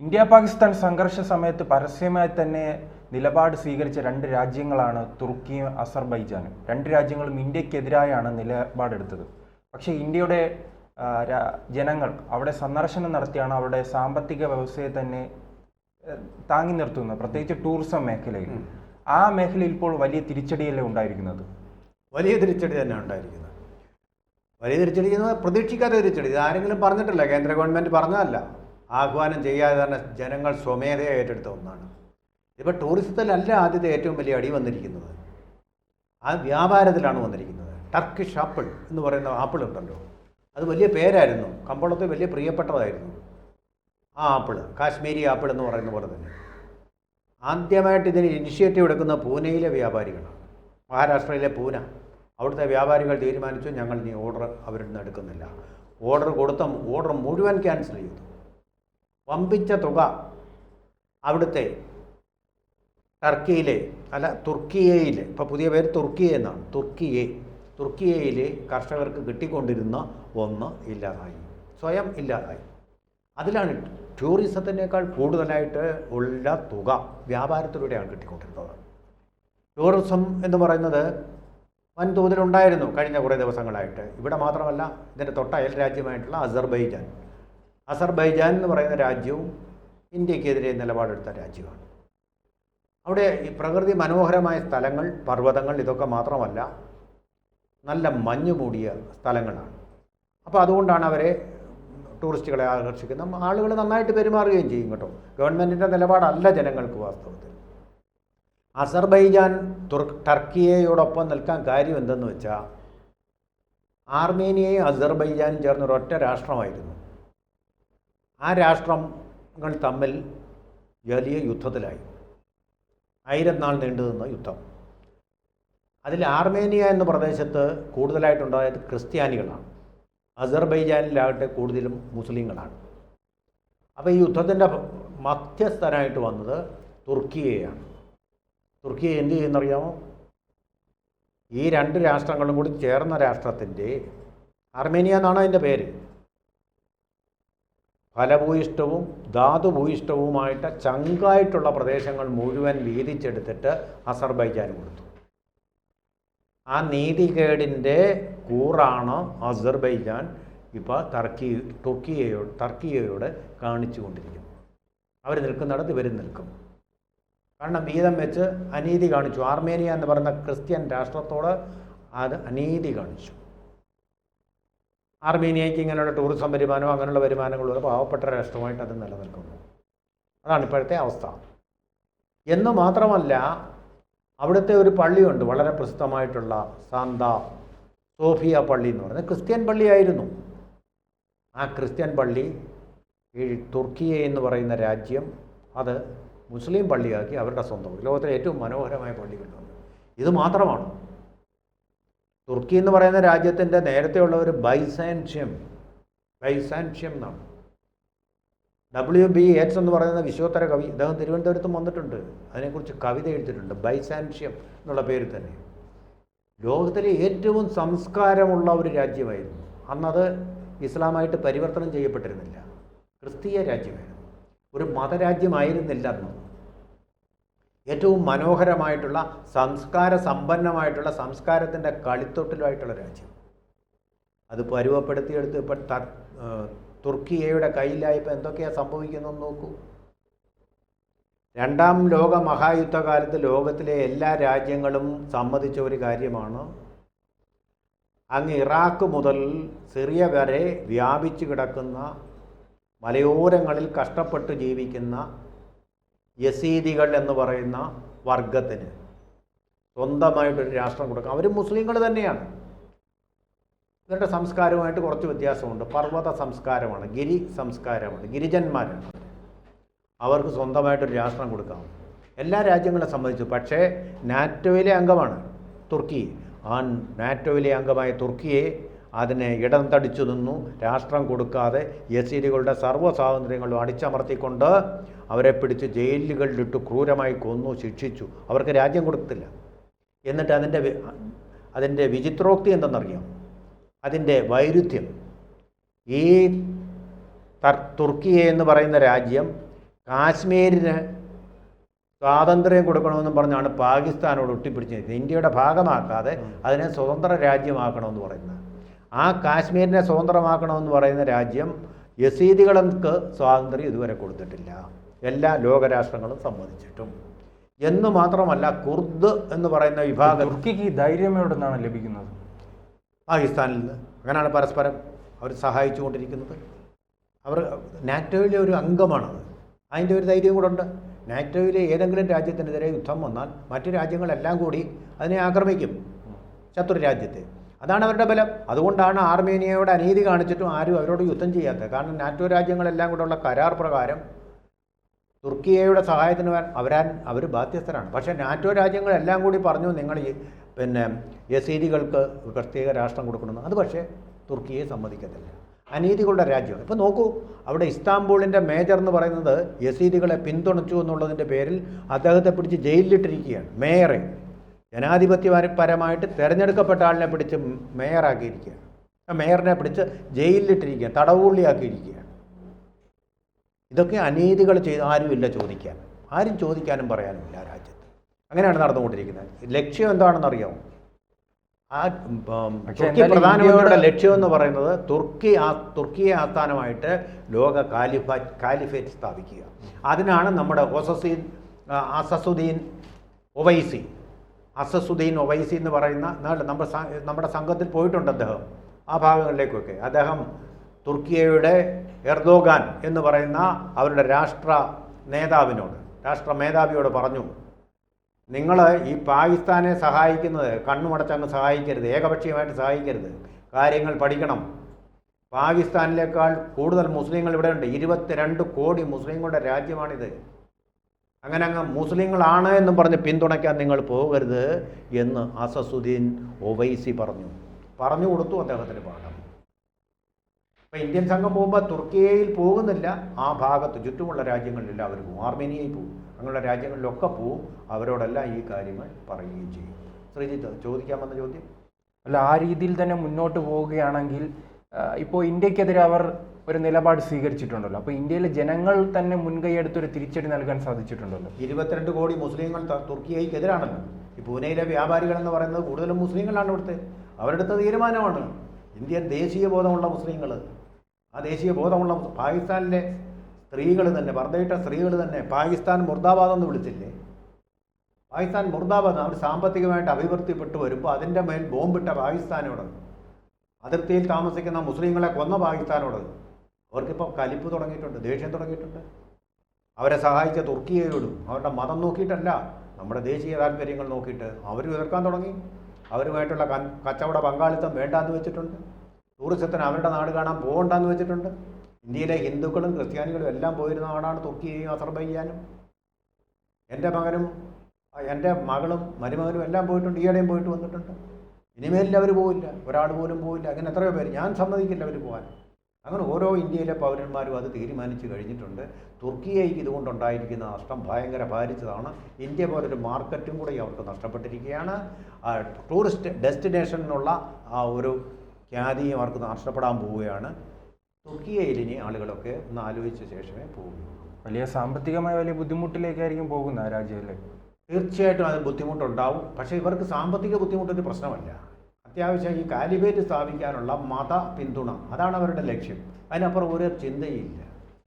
India Pakistan സംഘർഷ സമയത്ത് പരസ്യമായി തന്നെ നിലപാട് സ്വീകരിച്ച രണ്ട് രാജ്യങ്ങളാണ് തുർക്കിയും അസർബൈജാനും. രണ്ട് രാജ്യങ്ങളും ഇന്ത്യക്കെതിരായാണ് നിലപാടെടുത്തത്. പക്ഷേ ഇന്ത്യയുടെ ജനങ്ങൾ അവിടെ സന്ദർശനം നടത്തിയാണ് അവിടെ സാമ്പത്തിക വ്യവസ്ഥയെ തന്നെ താങ്ങി നിർത്തുന്നത് പ്രത്യേകിച്ച് ടൂറിസം മേഖലയിൽ. ആ മേഖലയിൽ ഇപ്പോൾ വലിയ തിരിച്ചടിയല്ലേ ഉണ്ടായിരിക്കുന്നത്? വലിയ തിരിച്ചടി തന്നെ ഉണ്ടായിരിക്കുന്നത്. വലിയ തിരിച്ചടി എന്ന് പ്രതീക്ഷിക്കാത്ത തിരിച്ചടി. ഇത് ആരെങ്കിലും പറഞ്ഞിട്ടില്ല. കേന്ദ്ര ഗവൺമെന്റ് പറഞ്ഞതല്ല. ആഹ്വാനം ചെയ്യാതെ തന്നെ ജനങ്ങൾ സ്വമേധയെ ഏറ്റെടുത്ത ഒന്നാണ്. ഇപ്പോൾ ടൂറിസത്തിലല്ല ആദ്യത്തെ ഏറ്റവും വലിയ അടി വന്നിരിക്കുന്നത്. ആ വ്യാപാരത്തിലാണ് വന്നിരിക്കുന്നത്. ടർക്കിഷ് ആപ്പിൾ എന്ന് പറയുന്ന ആപ്പിൾ ഉണ്ടല്ലോ. അത് വലിയ പേരായിരുന്നു. കമ്പോളത്തിൽ വലിയ പ്രിയപ്പെട്ടതായിരുന്നു. ആ ആപ്പിൾ കാശ്മീരി ആപ്പിൾ എന്ന് പറയുന്ന പോലെ തന്നെ. ആദ്യമായിട്ട് ഇതിന് ഇനിഷ്യേറ്റീവ് എടുക്കുന്ന പൂനെയിലെ വ്യാപാരികളാണ്. മഹാരാഷ്ട്രയിലെ പൂന. അവിടുത്തെ വ്യാപാരികൾ തീരുമാനിച്ചു ഞങ്ങൾ ഇനി ഓർഡർ അവരിൽ നിന്ന് എടുക്കുന്നില്ല. ഓർഡർ കൊടുത്ത ഓർഡർ മുഴുവൻ ക്യാൻസൽ ചെയ്തു. വമ്പിച്ച തുക അവിടുത്തെ ടർക്കിയിലെ അല്ല തുർക്കിയയിലെ ഇപ്പോൾ പുതിയ പേര് തുർക്കിയ എന്നാണ്. തുർക്കിയെ തുർക്കിയയിലെ കർഷകർക്ക് കിട്ടിക്കൊണ്ടിരുന്ന ഒന്ന് ഇല്ലാതായി. സ്വയം ഇല്ലാതായി. അതിലാണ് ടൂറിസത്തിനേക്കാൾ കൂടുതലായിട്ട് ഉള്ള തുക വ്യാപാരത്തിലൂടെയാണ് കിട്ടിക്കൊണ്ടിരുന്നത്. ടൂറിസം എന്ന് പറയുന്നത് വൻതോതിലുണ്ടായിരുന്നു കഴിഞ്ഞ കുറേ ദിവസങ്ങളായിട്ട്. ഇവിടെ മാത്രമല്ല ഇതിന്റെ തൊട്ട അയൽ രാജ്യമായിട്ടുള്ള അസർബൈജാൻ. അസർബൈജാൻ എന്ന് പറയുന്ന രാജ്യവും ഇന്ത്യക്കെതിരെ നിലപാടെടുത്ത രാജ്യമാണ്. അവിടെ ഈ പ്രകൃതി മനോഹരമായ സ്ഥലങ്ങൾ പർവതങ്ങൾ ഇതൊക്കെ മാത്രമല്ല നല്ല മഞ്ഞു മൂടിയ സ്ഥലങ്ങളാണ്. അപ്പോൾ അതുകൊണ്ടാണ് അവരെ ടൂറിസ്റ്റുകളെ ആകർഷിക്കുന്ന ആളുകൾ നന്നായിട്ട് പെരുമാറുകയും ചെയ്യും കേട്ടോ. ഗവൺമെന്റിന്റെ നിലപാടല്ല ജനങ്ങൾക്ക് വാസ്തവത്തിൽ. അസർബൈജാൻ തുർ ടർക്കിയയോടൊപ്പം നിൽക്കാൻ കാര്യം എന്തെന്ന് വെച്ചാൽ ആർമേനിയയും അസർബൈജാനും ചേർന്ന് ഒരൊറ്റ രാഷ്ട്രമായിരുന്നു. ആ രാഷ്ട്രങ്ങൾ തമ്മിൽ വലിയ യുദ്ധത്തിലായി. ആയിരം നാൾ നീണ്ടു നിന്ന യുദ്ധം. അതിൽ ആർമേനിയ എന്ന പ്രദേശത്ത് കൂടുതലായിട്ടുണ്ടായത് ക്രിസ്ത്യാനികളാണ്. അസർബൈജാനിലാകട്ടെ കൂടുതലും മുസ്ലിങ്ങളാണ്. അപ്പോൾ ഈ യുദ്ധത്തിന്റെ മധ്യസ്ഥനായിട്ട് വന്നത് തുർക്കിയെയാണ്. തുർക്കിയെ എന്ത് ചെയ്യുന്നറിയാമോ? ഈ രണ്ട് രാഷ്ട്രങ്ങളും കൂടി ചേർന്ന രാഷ്ട്രത്തിന്റെ അർമേനിയ എന്നാണ് അതിന്റെ പേര്? ഫലഭൂയിഷ്ടവും ധാതുഭൂയിഷ്ടവുമായിട്ട് ചങ്കായിട്ടുള്ള പ്രദേശങ്ങൾ മുഴുവൻ വീതിച്ചെടുത്തിട്ട് അസർബൈജാൻ കൊടുത്തു. ആ നീതികേടിന്റെ കൂറാണ് അസർബൈജാൻ ഇപ്പോൾ ടർക്കി ടർക്കിയയോട് കാണിച്ചു കൊണ്ടിരിക്കുന്നു അവർ നിൽക്കുന്നിടത്ത് ഇവരും നിൽക്കും. കാരണം വീതം വെച്ച് അനീതി കാണിച്ചു. ആർമേനിയ എന്ന് പറയുന്ന ക്രിസ്ത്യൻ രാഷ്ട്രത്തോട് അത് അനീതി കാണിച്ചു. ആർമേനിയയ്ക്ക് ഇങ്ങനെയുള്ള ടൂറിസം വരുമാനമോ അങ്ങനെയുള്ള വരുമാനങ്ങളുള്ള പാവപ്പെട്ട രാഷ്ട്രമായിട്ട് അത് നിലനിൽക്കുന്നു. അതാണ് ഇപ്പോഴത്തെ അവസ്ഥ. എന്ന് മാത്രമല്ല അവിടുത്തെ ഒരു പള്ളിയുണ്ട് വളരെ പ്രസിദ്ധമായിട്ടുള്ള സാന്ത സോഫിയ പള്ളി എന്ന് പറയുന്നത് ക്രിസ്ത്യൻ പള്ളിയായിരുന്നു. ആ ക്രിസ്ത്യൻ പള്ളി ഈ തുർക്കിയ എന്ന് പറയുന്ന രാജ്യം അത് മുസ്ലിം പള്ളിയാക്കി അവരുടെ സ്വന്തം ലോകത്തിലെ ഏറ്റവും മനോഹരമായ പള്ളികളുണ്ട് ഇത് മാത്രമാണ്. തുർക്കി എന്ന് പറയുന്ന രാജ്യത്തിന്റെ നേരത്തെയുള്ള ഒരു ബൈസാൻഷ്യം ബൈസാൻഷ്യം എന്നാണ് ഡബ്ല്യു ബി എച്ച് എന്ന് പറയുന്ന വിശ്വോത്തര കവി അദ്ദേഹം തിരുവനന്തപുരത്തും വന്നിട്ടുണ്ട്. അതിനെക്കുറിച്ച് കവിത എഴുതിയിട്ടുണ്ട്. ബൈസാൻഷ്യം എന്നുള്ള പേര് തന്നെ. ലോകത്തിലെ ഏറ്റവും സംസ്കാരമുള്ള ഒരു രാജ്യമായിരുന്നു. അന്നത് ഇസ്ലാമായിട്ട് പരിവർത്തനം ചെയ്യപ്പെട്ടിരുന്നില്ല. ക്രിസ്തീയ രാജ്യമായിരുന്നു. ഒരു മതരാജ്യമായിരുന്നില്ല അന്ന്. ഏറ്റവും മനോഹരമായിട്ടുള്ള സംസ്കാര സമ്പന്നമായിട്ടുള്ള സംസ്കാരത്തിന്റെ കളിത്തൊട്ടിലുമായിട്ടുള്ള രാജ്യം. അത് പരുവപ്പെടുത്തിയെടുത്ത് ഇപ്പം തുർക്കിയയുടെ കയ്യിലായപ്പോൾ എന്തൊക്കെയാണ് സംഭവിക്കുന്നതെന്ന് നോക്കൂ. രണ്ടാം ലോക മഹായുദ്ധകാലത്ത് ലോകത്തിലെ എല്ലാ രാജ്യങ്ങളും സമ്മതിച്ച ഒരു കാര്യമാണ്. അങ്ങ് ഇറാഖ് മുതൽ സിറിയ വരെ വ്യാപിച്ചു കിടക്കുന്ന മലയോരങ്ങളിൽ കഷ്ടപ്പെട്ട് ജീവിക്കുന്ന യസീദികൾ എന്ന് പറയുന്ന വർഗത്തിന് സ്വന്തമായിട്ടൊരു രാഷ്ട്രം കൊടുക്കാം. അവർ മുസ്ലിങ്ങൾ തന്നെയാണ്. ഇവരുടെ സംസ്കാരവുമായിട്ട് കുറച്ച് വ്യത്യാസമുണ്ട്. പർവത സംസ്കാരമാണ് ഗിരി സംസ്കാരമാണ് ഗിരിജന്മാരാണ്. അവർക്ക് സ്വന്തമായിട്ടൊരു രാഷ്ട്രം കൊടുക്കാം. എല്ലാ രാജ്യങ്ങളെ സംബന്ധിച്ചു പക്ഷേ നാറ്റോയിലെ അംഗമാണ് തുർക്കി. ആ നാറ്റോയിലെ അംഗമായ തുർക്കിയെ അതിനെ ഇടം തടിച്ചു നിന്നു. രാഷ്ട്രം കൊടുക്കാതെ യസീരികളുടെ സർവ സ്വാതന്ത്ര്യങ്ങളും അടിച്ചമർത്തിക്കൊണ്ട് അവരെ പിടിച്ച് ജയിലുകളിലിട്ട് ക്രൂരമായി കൊന്നു ശിക്ഷിച്ചു. അവർക്ക് രാജ്യം കൊടുത്തില്ല. എന്നിട്ട് അതിന്റെ അതിന്റെ വിചിത്രോക്തി എന്തെന്നറിയാം? അതിന്റെ വൈരുദ്ധ്യം. ഈ തർ തുർക്കിയ എന്ന് പറയുന്ന രാജ്യം കാശ്മീരിന് സ്വാതന്ത്ര്യം കൊടുക്കണമെന്ന് പറഞ്ഞാണ് പാകിസ്ഥാനോട് ഒട്ടിപ്പിടിച്ചിരിക്കുന്നത്. ഇന്ത്യയുടെ ഭാഗമാക്കാതെ അതിനെ സ്വതന്ത്ര രാജ്യമാക്കണമെന്ന് പറയുന്നത്. ആ കാശ്മീരിനെ സ്വതന്ത്രമാക്കണമെന്ന് പറയുന്ന രാജ്യം യസീദികൾക്ക് സ്വാതന്ത്ര്യം ഇതുവരെ കൊടുത്തിട്ടില്ല. എല്ലാ ലോകരാഷ്ട്രങ്ങളും സമ്മതിച്ചിട്ടും. എന്ന് മാത്രമല്ല കുർദ് എന്ന് പറയുന്ന വിഭാഗം തുർക്കിക്ക് ഈ ധൈര്യം എവിടെ നിന്നാണ് ലഭിക്കുന്നത്? പാകിസ്ഥാനിൽ നിന്ന്. അങ്ങനെയാണ് പരസ്പരം അവർ സഹായിച്ചുകൊണ്ടിരിക്കുന്നത്. അവർ നാറ്റോയിലെ ഒരു അംഗമാണത്. അതിന്റെ ഒരു ധൈര്യം കൂടെ ഉണ്ട്. നാറ്റോയിലെ ഏതെങ്കിലും രാജ്യത്തിനെതിരെ യുദ്ധം വന്നാൽ മറ്റു രാജ്യങ്ങളെല്ലാം കൂടി അതിനെ ആക്രമിക്കും. ശത്രു രാജ്യത്തെ. അതാണ് അവരുടെ ബലം. അതുകൊണ്ടാണ് ആർമേനിയയോട് അനീതി കാണിച്ചിട്ടും ആരും അവരോട് യുദ്ധം ചെയ്യാത്തത്. കാരണം നാറ്റോ രാജ്യങ്ങളെല്ലാം കൂടെയുള്ള കരാർ പ്രകാരം തുർക്കിയയുടെ സഹായത്തിന് അവരാൻ അവർ ബാധ്യസ്ഥരാണ്. പക്ഷേ നാറ്റോ രാജ്യങ്ങളെല്ലാം കൂടി പറഞ്ഞു നിങ്ങൾ പിന്നെ യസീദികൾക്ക് പ്രത്യേക രാഷ്ട്രം കൊടുക്കണമെന്ന്. അത് പക്ഷേ തുർക്കിയെ സമ്മതിക്കത്തില്ല. അനീതികളുടെ രാജ്യമാണ്. ഇപ്പോൾ നോക്കൂ അവിടെ ഇസ്താംബൂളിന്റെ മേജർ എന്ന് പറയുന്നത് യസീദികളെ പിന്തുണച്ചു എന്നുള്ളതിന്റെ പേരിൽ അദ്ദേഹത്തെ പിടിച്ച് ജയിലിലിട്ടിരിക്കുകയാണ് മേയറെ. ജനാധിപത്യപരമായിട്ട് തിരഞ്ഞെടുക്കപ്പെട്ട ആളിനെ പിടിച്ച് മേയറാക്കിയിരിക്കുകയാണ്. മേയറിനെ പിടിച്ച് ജയിലിലിട്ടിരിക്കുക തടവുള്ളിയാക്കിയിരിക്കുകയാണ് ഇതൊക്കെ അനീതികൾ ചെയ്ത് ആരുമില്ല ചോദിക്കാൻ. ആരും ചോദിക്കാനും പറയാനുമില്ല രാജ്യത്ത്. അങ്ങനെയാണ് നടന്നുകൊണ്ടിരിക്കുന്നത്. ലക്ഷ്യം എന്താണെന്നറിയാമോ? ആ തുർക്കി പ്രധാനമന്ത്രിയുടെ ലക്ഷ്യം എന്ന് പറയുന്നത് തുർക്കി ആ തുർക്കിയെ ആസ്ഥാനമായിട്ട് ലോക കാലിഫ കാലിഫേറ്റ് സ്ഥാപിക്കുക. അതിനാണ് നമ്മുടെ ഒസസീൻ ആ, അസസുദ്ദീൻ ഒവൈസി അസസുദ്ദീൻ ഒവൈസി എന്ന് പറയുന്ന നമ്മുടെ നമ്മുടെ സംഘത്തിൽ പോയിട്ടുണ്ട് അദ്ദേഹം. ആ ഭാഗങ്ങളിലേക്കൊക്കെ. അദ്ദേഹം തുർക്കിയയുടെ എർദോഗാൻ എന്ന് പറയുന്ന അവരുടെ രാഷ്ട്ര നേതാവിനോട് രാഷ്ട്ര മേധാവിയോട് പറഞ്ഞു നിങ്ങൾ ഈ പാകിസ്ഥാനെ സഹായിക്കുന്നത് കണ്ണുമടച്ചങ്ങ് സഹായിക്കരുത് ഏകപക്ഷീയമായിട്ട് സഹായിക്കരുത്. കാര്യങ്ങൾ പഠിക്കണം. പാകിസ്ഥാനിലേക്കാൾ കൂടുതൽ മുസ്ലിങ്ങൾ ഇവിടെയുണ്ട് ഇരുപത്തിരണ്ട് കോടി മുസ്ലിങ്ങളുടെ രാജ്യമാണിത്. അങ്ങനെ അങ്ങ് മുസ്ലിങ്ങളാണ് എന്നും പറഞ്ഞ് പിന്തുണയ്ക്കാൻ നിങ്ങൾ പോകരുത് എന്ന് അസസുദ്ദീൻ ഒവൈസി പറഞ്ഞു. പറഞ്ഞു കൊടുത്തു അദ്ദേഹത്തിന് പാഠം. ഇപ്പം ഇന്ത്യൻ സംഘം പോകുമ്പോൾ തുർക്കിയയിൽ പോകുന്നില്ല. ആ ഭാഗത്ത് ചുറ്റുമുള്ള രാജ്യങ്ങളിലെല്ലാം അവർ പോകും. ആർമേനിയയിൽ പോകും. അങ്ങനെയുള്ള രാജ്യങ്ങളിലൊക്കെ പോവും അവരോടെല്ലാം ഈ കാര്യങ്ങൾ പറയുകയും ചെയ്യും. ശ്രീജിത്ത് ചോദിക്കാൻ വന്ന ചോദ്യം? അല്ല ആ രീതിയിൽ തന്നെ മുന്നോട്ട് പോവുകയാണെങ്കിൽ ഇപ്പോൾ ഇന്ത്യക്കെതിരെ അവർ ഒരു നിലപാട് സ്വീകരിച്ചിട്ടുണ്ടല്ലോ. അപ്പോൾ ഇന്ത്യയിലെ ജനങ്ങൾ തന്നെ മുൻകൈ എടുത്തൊരു തിരിച്ചടി നൽകാൻ സാധിച്ചിട്ടുണ്ടല്ലോ. ഇരുപത്തിരണ്ട് കോടി മുസ്ലിങ്ങൾ ത- തുർക്കിയയ്ക്ക് എതിരാണല്ലോ. ഈ പൂനെയിലെ വ്യാപാരികൾ എന്ന് പറയുന്നത് കൂടുതലും മുസ്ലിങ്ങളാണ് ഇവിടുത്തെ. അവരെടുത്ത തീരുമാനമാണ് ഇന്ത്യൻ ദേശീയ ബോധമുള്ള മുസ്ലിങ്ങൾ ആ ദേശീയ ബോധമുള്ള പാകിസ്ഥാനിലെ സ്ത്രീകൾ തന്നെ വർദ്ധയിട്ട സ്ത്രീകൾ തന്നെ പാകിസ്ഥാൻ മുർദാബാദ് എന്ന് വിളിച്ചില്ലേ? പാകിസ്ഥാൻ മുർദാബാദ് അവർ സാമ്പത്തികമായിട്ട് അഭിവൃദ്ധിപ്പെട്ടു വരുമ്പോൾ അതിന്റെ മേൽ ബോംബിട്ട പാകിസ്ഥാനോട്. അതിർത്തിയിൽ താമസിക്കുന്ന മുസ്ലിങ്ങളെ കൊന്ന പാകിസ്ഥാനോട്. അവർക്കിപ്പോൾ കലിപ്പ് തുടങ്ങിയിട്ടുണ്ട് ദേഷ്യം തുടങ്ങിയിട്ടുണ്ട്. അവരെ സഹായിച്ച തുർക്കിയോടും അവരുടെ മതം നോക്കിയിട്ടല്ല നമ്മുടെ ദേശീയ താല്പര്യങ്ങൾ നോക്കിയിട്ട് അവർ എതിർക്കാൻ തുടങ്ങി. അവരുമായിട്ടുള്ള കച്ചവട പങ്കാളിത്തം വേണ്ടാന്ന് വെച്ചിട്ടുണ്ട്. ടൂറിസത്തിന് അവരുടെ നാട് കാണാൻ പോകണ്ടെന്ന് വെച്ചിട്ടുണ്ട്. ഇന്ത്യയിലെ ഹിന്ദുക്കളും ക്രിസ്ത്യാനികളും എല്ലാം പോയിരുന്ന നാടാണ് തുർക്കിയെയും അസർബൈജാനും. എന്റെ മകനും എന്റെ മകളും മരുമകനും എല്ലാം പോയിട്ടുണ്ട് ഈയിടെയും പോയിട്ട് വന്നിട്ടുണ്ട്. ഇനിമേലിൽ അവർ പോവില്ല ഒരാൾ പോലും പോവില്ല അങ്ങനെ എത്രയോ പേര്. ഞാൻ സമ്മതിക്കില്ല അവർ പോകാൻ അങ്ങനെ ഓരോ ഇന്ത്യയിലെ പൗരന്മാരും അത് തീരുമാനിച്ചു കഴിഞ്ഞിട്ടുണ്ട്. തുർക്കിയയ്ക്ക് ഇതുകൊണ്ടുണ്ടായിരിക്കുന്ന നഷ്ടം ഭയങ്കര ഭാരിച്ചതാണ്. ഇന്ത്യ പോലൊരു മാർക്കറ്റും കൂടി അവർക്ക് നഷ്ടപ്പെട്ടിരിക്കുകയാണ്. ടൂറിസ്റ്റ് ഡെസ്റ്റിനേഷനിലുള്ള ആ ഒരു ഖ്യാതിയും അവർക്ക് നഷ്ടപ്പെടാൻ പോവുകയാണ്. തുർക്കിയയിൽ ഇനി ആളുകളൊക്കെ ഒന്ന് ആലോചിച്ച ശേഷമേ പോവുകയുള്ളൂ. വലിയ സാമ്പത്തികമായ വലിയ ബുദ്ധിമുട്ടിലേക്കായിരിക്കും പോകുന്ന ആ രാജ്യമല്ലേ തീർച്ചയായിട്ടും അത് ബുദ്ധിമുട്ടുണ്ടാവും. പക്ഷേ ഇവർക്ക് സാമ്പത്തിക ബുദ്ധിമുട്ടൊരു പ്രശ്നമല്ല. അത്യാവശ്യം ഈ കാലിബേറ്റ് സ്ഥാപിക്കാനുള്ള മത പിന്തുണ. അതാണ് അവരുടെ ലക്ഷ്യം. അതിനപ്പുറം ഒരു ചിന്തയില്ല.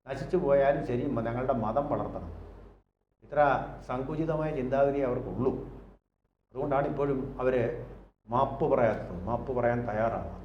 നശിച്ചു പോയാലും ശരി ഞങ്ങളുടെ മതം വളർത്തണം. ഇത്ര സങ്കുചിതമായ ചിന്താഗതി അവർക്കുള്ളൂ. അതുകൊണ്ടാണ് ഇപ്പോഴും അവർ മാപ്പ് പറയാത്തത്. മാപ്പ് പറയാൻ തയ്യാറാവാത്തത്.